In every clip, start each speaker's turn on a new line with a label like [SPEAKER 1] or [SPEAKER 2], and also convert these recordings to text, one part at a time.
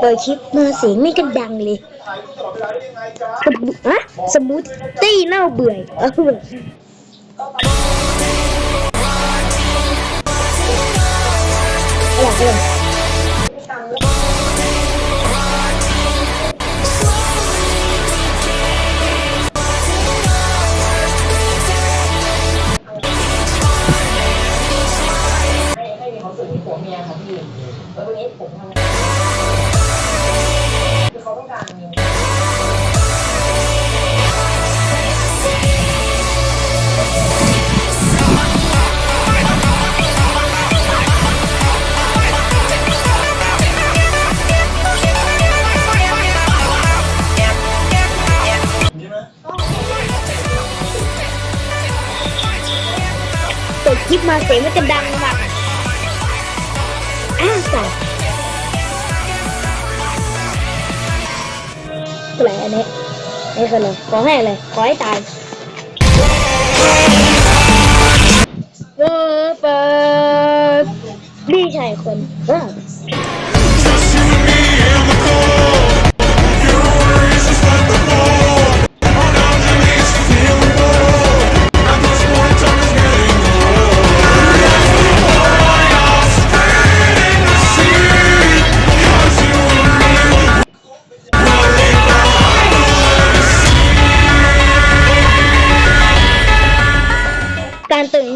[SPEAKER 1] เปิดคลิปมาเสียงไม่กระดังเลยสมอะสมูทตี้เน่าเบื่อเอออยากเลย
[SPEAKER 2] มาเสี
[SPEAKER 1] ยงมันจะดังแบบอ้าวใส่อะไรอันนี้ไอ้คนเลยขอให้อะไรขอให้ตายเปิดเปิดนี่ใช่คนเออ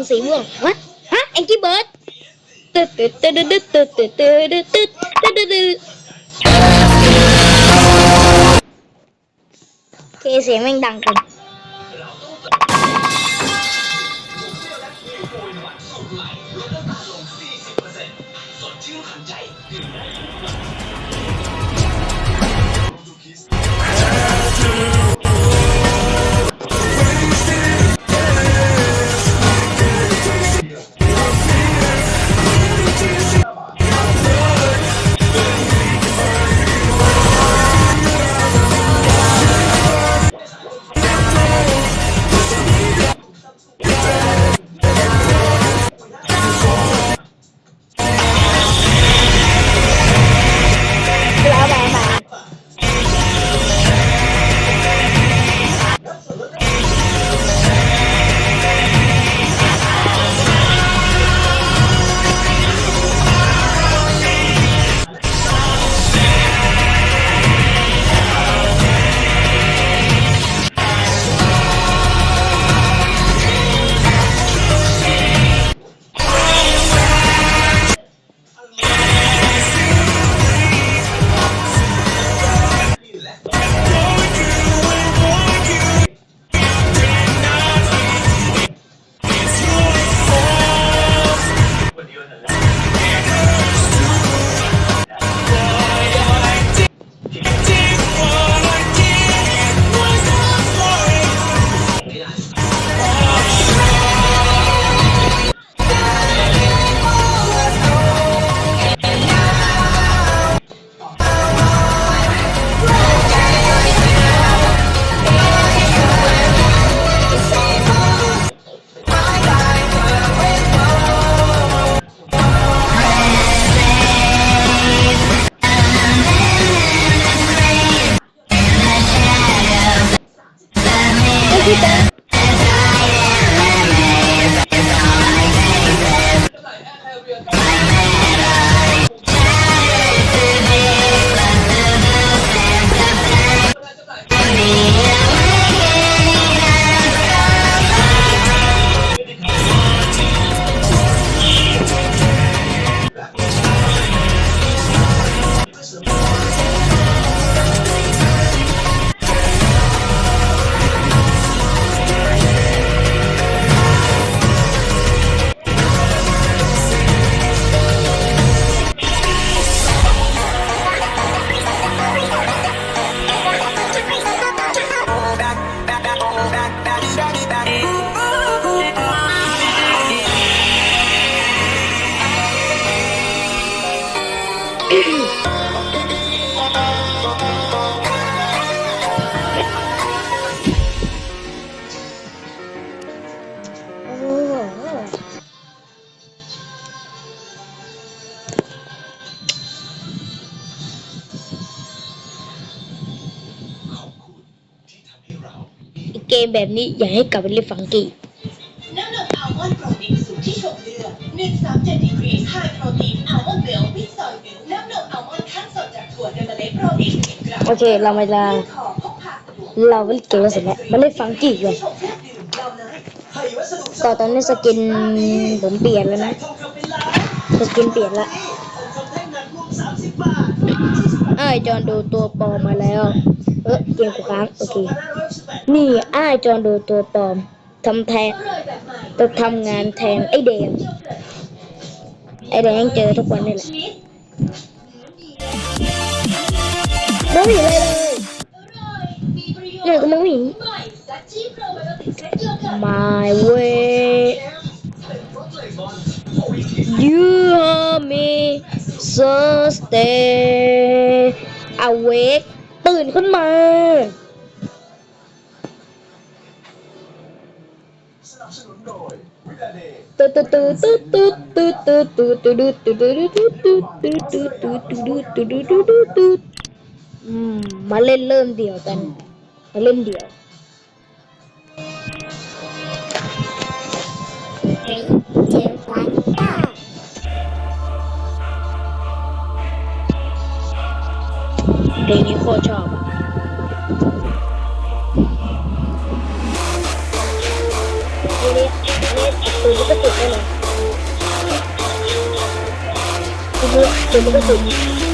[SPEAKER 1] สีม่วงฮะฮะแองกี้เบิร์ดตึ๊ดตึ๊ดตึ๊ดตึ๊ดตึ๊ดตึ๊ดตึ๊ดตึ๊ดตึ๊ดตึ๊ดตึ๊ดตึ๊ดโอเคเสียงแม่งดังเกันแล้ว มแบบนี้อย่าให้กลับไปเล่นฟังกี้
[SPEAKER 3] น้ำนมอัลมอนด์โปรตีนสูงที่ชมเลือด137ดีกรีไฮโปรตีนอัลมอนด์เบลวิตซอยเบลน้ำนมอัลมอนด์คั้นสดจากถั่วเดมเมล็ดโปรตีน10กรัม
[SPEAKER 1] โอเคเรามาจะ
[SPEAKER 3] ขอพกพาสะดวก
[SPEAKER 1] เราเล่นเกมกันเสร็จแล้วมาเล่นฟังกี้กัน
[SPEAKER 3] ที่ชมเลือดดื่มเราเลย
[SPEAKER 1] ต่อตอนนี้สกินผมเปลี่ยนแล้วนะสกินเปลี่ยนละอ้ายจอนดูตัวปลอมมาแล้ว เออเกมกูค้งโอเค นี่อ้าจอนดูตัวปอมทำแทนจะทำงานแทนไอ้แดง ไอ้แดงเจอทุกวันนี่แหละ
[SPEAKER 3] น้
[SPEAKER 1] องหมีเลยเลย
[SPEAKER 3] เจอกับน้
[SPEAKER 1] องห
[SPEAKER 3] มี
[SPEAKER 1] My way You are me so stay awake ตื่นขึ้นมา ตื๊ดตื๊ดตื๊ดตื๊ดตื๊ดตื๊ดตื๊ดตื๊ดตื๊ดตื๊ดตื๊ดตื๊ดตื๊ดตื๊ดตื๊ดตื๊ดตื๊ดตุ๊ดตุ๊ดตุ๊ดตุ๊ดอืมมาเล่นเริ่มเดี่ยวกัน มาเล่นเดี่ยว เพลงนี้โคตรชอบนี่นี่นี่ตัวนี้ก็สุดแน่นอนตัวนี้ก็สุด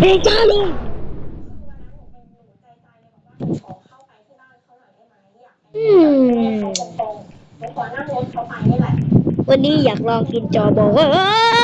[SPEAKER 1] เฮ้ยจ้าลุงวันนี้อยากลองกินจอบอว่า